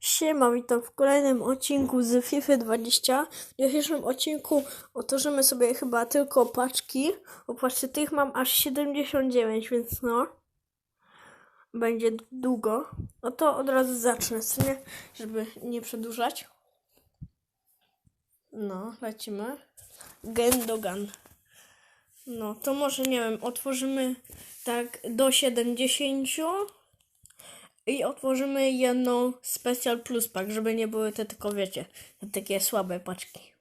Siema, witam w kolejnym odcinku z FIFA 20. W dzisiejszym odcinku otworzymy sobie chyba tylko paczki. Popatrzcie, tych mam aż 79, więc no. Będzie długo. No to od razu zacznę, co nie? Żeby nie przedłużać. No, lecimy. Gendogan. No, to może, nie wiem, otworzymy tak do 70 i otworzymy jedną Special Plus Pack, żeby nie były te tylko, wiecie, takie słabe paczki.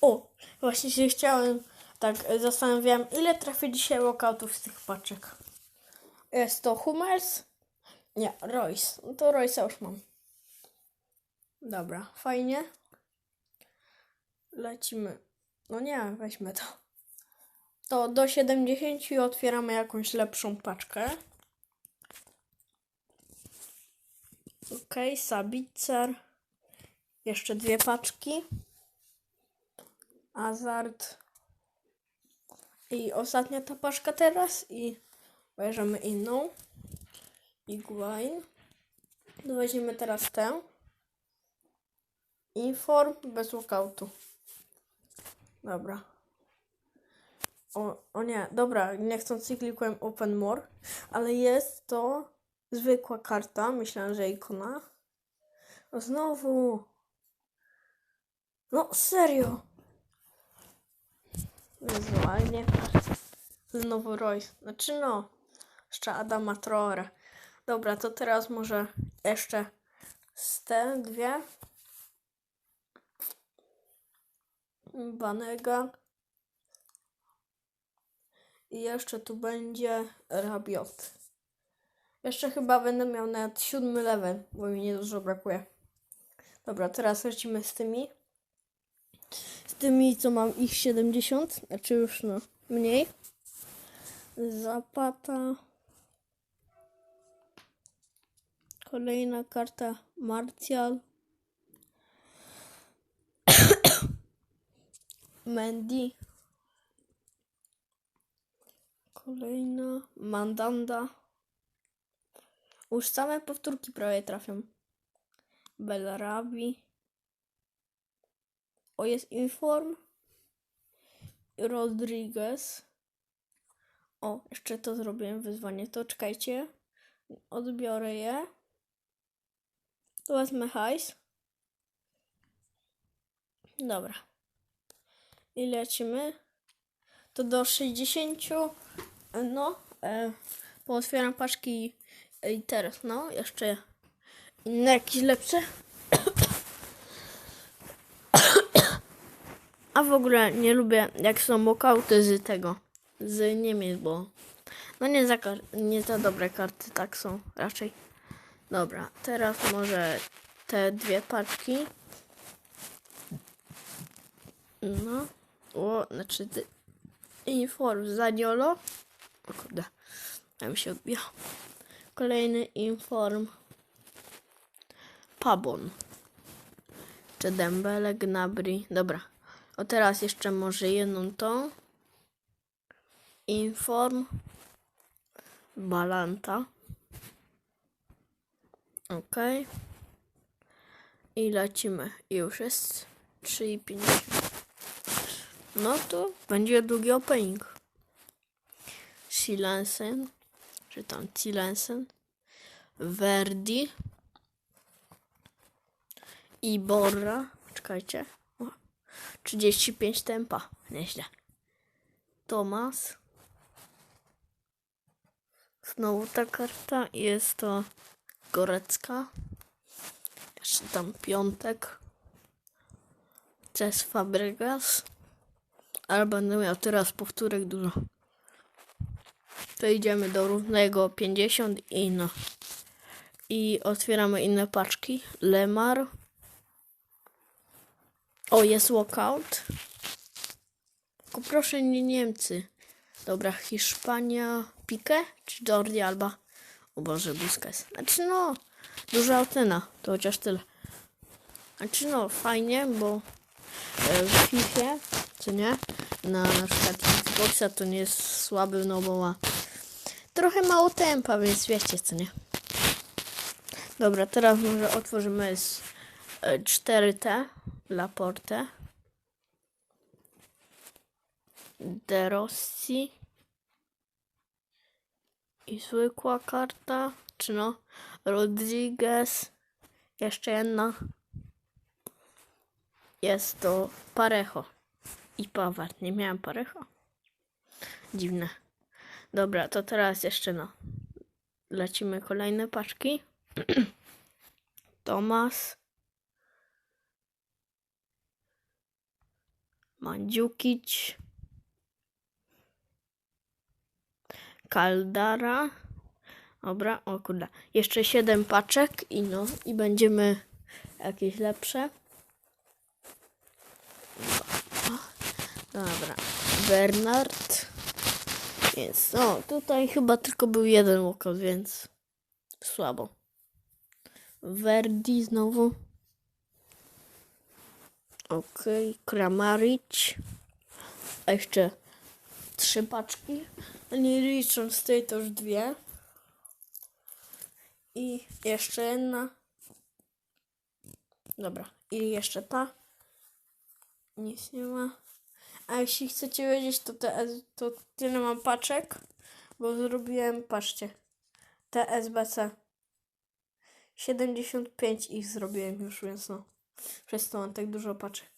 O, właśnie się chciałem, tak zastanawiałem, ile trafi dzisiaj walkoutów z tych paczek. Jest to Hummels? Nie, Royce. No to Royce'a już mam. Dobra, fajnie. Lecimy. No nie, weźmy to. To do 70 i otwieramy jakąś lepszą paczkę. Ok, Sabicer. Jeszcze dwie paczki. Azard. I ostatnia ta paczka teraz. I bierzemy inną. Iguain. No Weźmiemy teraz tę. Inform bez walkoutu. Dobra. O, o nie, dobra, niechcący klikłem Open More, ale jest to zwykła karta, myślałem, że ikona. No znowu. No serio. Wizualnie. Znowu Royce. Znaczy no, jeszcze Adama Traore. Dobra, to teraz może jeszcze z te dwie. Banega. I jeszcze tu będzie Rabiot. Jeszcze chyba będę miał nawet siódmy level, bo mi niedużo brakuje. Dobra, teraz lecimy z tymi. Z tymi, co mam ich 70, znaczy już no mniej. Zapata. Kolejna karta Martial. Mandy. Kolejna Mandanda. Już same powtórki prawie trafią. Belarabi. O, jest Inform. Rodriguez. O, jeszcze to zrobiłem wyzwanie. To czekajcie. Odbiorę je. To wezmę hajs. Dobra. I lecimy. To do 60. No. E, pootwieram paczki i teraz, no, jeszcze inne jakieś lepsze. A w ogóle nie lubię, jak są walkouty z tego, z Niemiec, bo no nie za, nie za dobre karty, tak są raczej. Dobra, teraz może te dwie paczki. No, o, znaczy inform Zaniolo. O kurde, ja mi się odbija. Kolejny inform. Pabon. Czy Dembele, Gnabry. Dobra. O teraz jeszcze może jedną tą. Inform. Balanta. Ok. I lecimy. I już jest 3,50. No to będzie długi opening. Silensen czy tam Silensen, Verdi i Borra. Czekajcie. O, 35 tempa. Nieźle. Tomas. Znowu ta karta. Jest to Gorecka. Jeszcze tam piątek. Ces Fabregas. Ale będę miał teraz powtórek dużo. To idziemy do równego 50 i no. I otwieramy inne paczki. Lemar. O, jest walkout. Tylko proszę nie Niemcy. Dobra, Hiszpania. Pique czy Jordi Alba? O Boże, Busquets. Znaczy no, duża ocena. To chociaż tyle. Znaczy no, fajnie, bo e, w FIFA, co nie? Na na przykład Xboxa to nie jest słaby, no bo ma trochę mało tempa, więc wiecie co nie. Dobra, teraz może otworzymy z e, 4T Laporte. De Rossi. I zwykła karta. Czy no? Rodriguez. Jeszcze jedna. Jest to Parejo. I Pawar. Nie miałem Parejo. Dziwne. Dobra, to teraz jeszcze no. Lecimy kolejne paczki. Tomas. Mandziukic. Kaldara. Dobra, o kurde. Jeszcze 7 paczek i no, i będziemy jakieś lepsze. Dobra. Bernard. Więc no, tutaj chyba tylko był jeden walkout, więc słabo. Verdi znowu. Okej, Kramaric. A jeszcze trzy paczki. A nie licząc tej to już dwie. I jeszcze jedna. Dobra. I jeszcze ta. Nic nie ma. A jeśli chcecie wiedzieć, to, te, to tyle mam paczek, bo zrobiłem, patrzcie, TSBC. 75 ich zrobiłem już, więc no, przez to mam tak dużo paczek.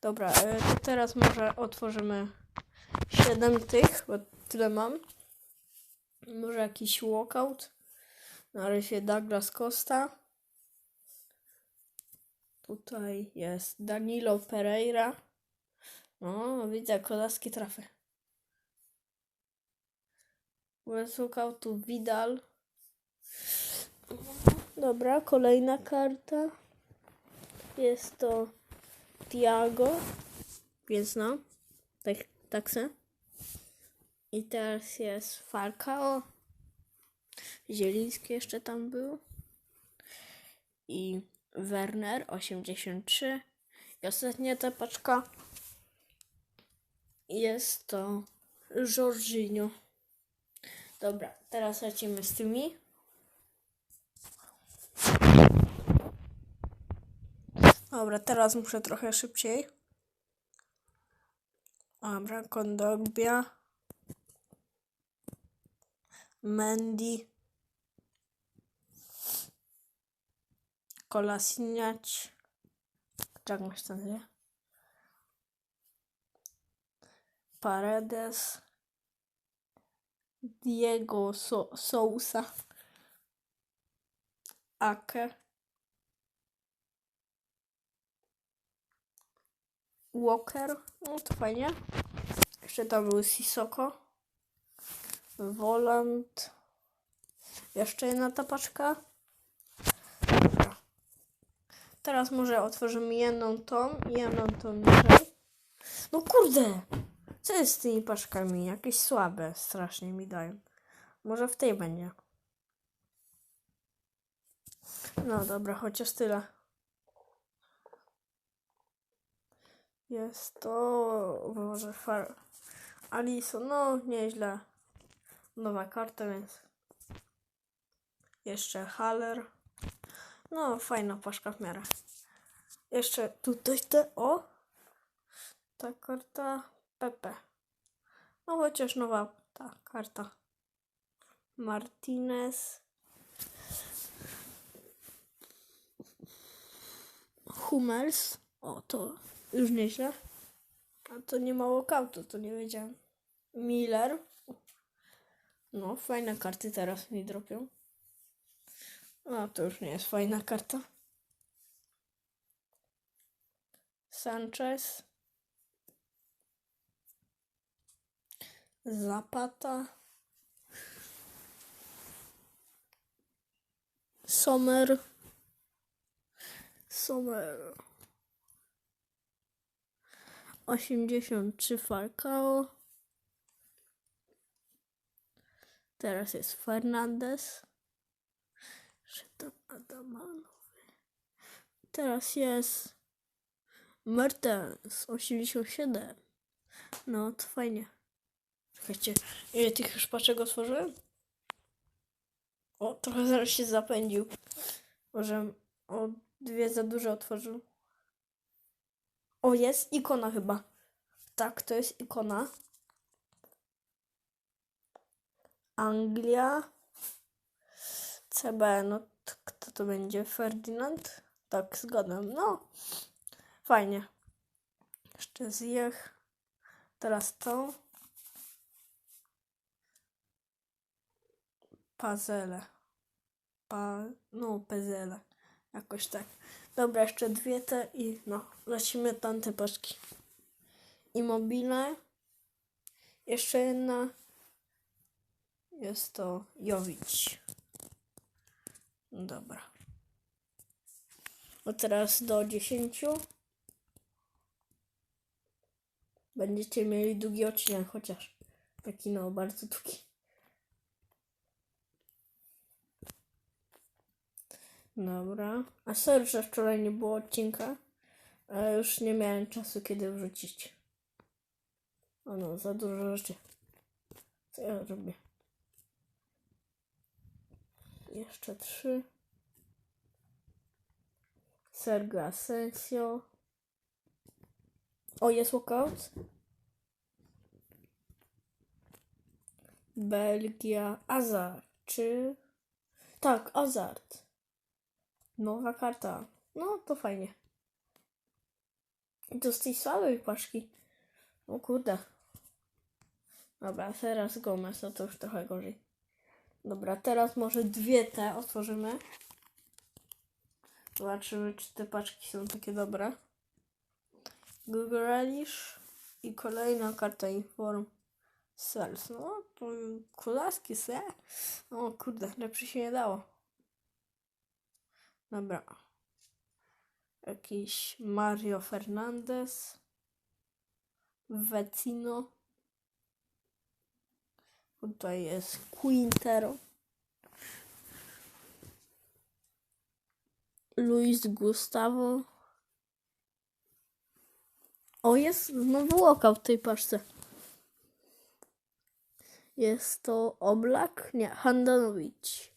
Dobra, e, to teraz może otworzymy 7 tych, bo tyle mam. Może jakiś walkout. Na razie Douglas Costa. Tutaj jest Danilo Pereira. O, widzę, kozackie trafy. Wysłukał tu Vidal. Dobra, kolejna karta. Jest to Tiago. Więc no, tak, tak se. I teraz jest Falcao. Zieliński jeszcze tam był. I Werner 83. I ostatnia ta paczka jest to Jorginho. Dobra, teraz lecimy z tymi. Dobra, teraz muszę trochę szybciej. Dobra, Kondogbia. Mendy. Kolasiniać. Jak masz ten Paredes. Diego so Sousa. Ake. Walker. No to fajnie. Jeszcze tam był Sisoko. Volant. Jeszcze jedna ta paczka. Dobra. Teraz może otworzymy jedną tą jedną tą. No kurde! Co jest z tymi paczkami? Jakieś słabe strasznie mi dają. Może w tej będzie. No dobra, chociaż tyle. Jest to... Może far... Aliso, no nieźle. Nowa karta, więc... Jeszcze Haller. No, fajna paszka w miarę. Jeszcze tutaj te... O! Ta karta Pepe. No chociaż nowa ta karta. Martinez. Hummels. O, to już nieźle. A to nie mało kautu, to nie wiedziałem. Miller. No, fajne karty teraz mi dropią. A, to już nie jest fajna karta. Sanchez. Zapata. Sommer. Sommer. 83 Falcao. Teraz jest Fernandez. Szedł Adamanowy. Teraz jest Mertens 87. No to fajnie. Czekajcie, ile tych już paczek otworzyłem? O, trochę zaraz się zapędził. Może o dwie za dużo otworzył. O, jest ikona chyba. Tak, to jest ikona. Anglia. CB, no kto to będzie? Ferdynand? Tak, zgodem. No, fajnie. Jeszcze zjech. Teraz to. Pazele. Pa, no, pezele. Jakoś tak. Dobra, jeszcze dwie te i no, lecimy tamte paczki. Immobile. Jeszcze jedna. Jest to Jowić. Dobra. No teraz do 10. Będziecie mieli długi odcinek, chociaż taki no bardzo długi. Dobra. A sorry, że wczoraj nie było odcinka. Ale już nie miałem czasu, kiedy wrzucić. O no, za dużo rzeczy. Co ja robię? Jeszcze trzy. Sergio Asensio. O, jest walkout. Belgia. Azar. Czy... Tak, Azard. Nowa karta. No, to fajnie. I to z tej słabej paczki. O kurde. Dobra, teraz Gomez, no to już trochę gorzej. Dobra, teraz może dwie te otworzymy. Zobaczymy, czy te paczki są takie dobre. Google Relish i kolejna karta Inform Sales. No, to kulaski se. O kurde, lepszy się nie dało. Dobra. Jakiś Mario Fernandez. Vecino. Tutaj jest Quintero. Luis Gustavo. O, jest znowu walkout w tej paczce. Jest to Oblak? Nie, Handanowicz.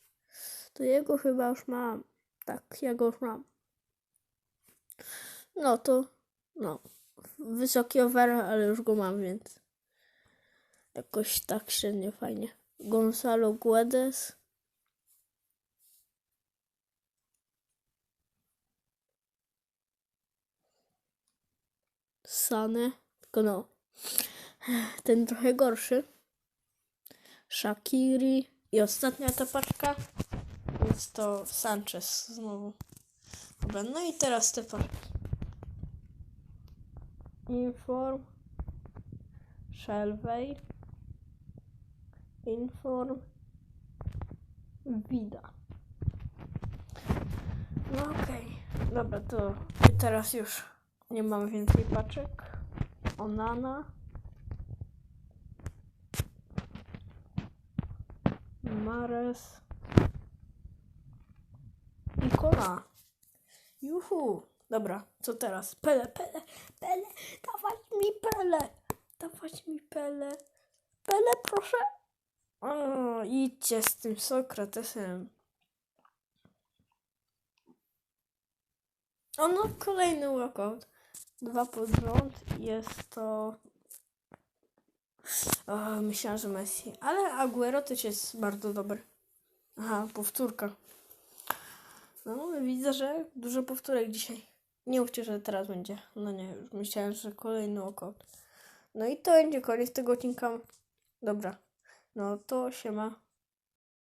To jego chyba już mam. Tak, ja go już mam. No to, no, wysoki overall, ale już go mam, więc jakoś tak średnio fajnie. Gonzalo Guedes. Sane, tylko no, ten trochę gorszy. Shakiri i ostatnia ta paczka jest to Sanchez znowu. Dobra, no i teraz te paczki. Inform. Shelvey. Inform. Vida. No okej. Dobra, to teraz już nie mamy więcej paczek. Onana. Mares. Ikona. Juhu. Dobra, co teraz? Pele, pele, pele. Dawać mi pele. Dawać mi pele. Pele, proszę. O, idźcie z tym Sokratesem. O no, kolejny workout. Dwa pod rząd. Jest to... O, myślałam, że Messi. Ale Aguero też jest bardzo dobry. Aha, powtórka. No, widzę, że dużo powtórek dzisiaj. Nie mówcie, że teraz będzie. No nie, już myślałem, że kolejny walkout. No i to będzie koniec tego odcinka. Dobra. No to się ma.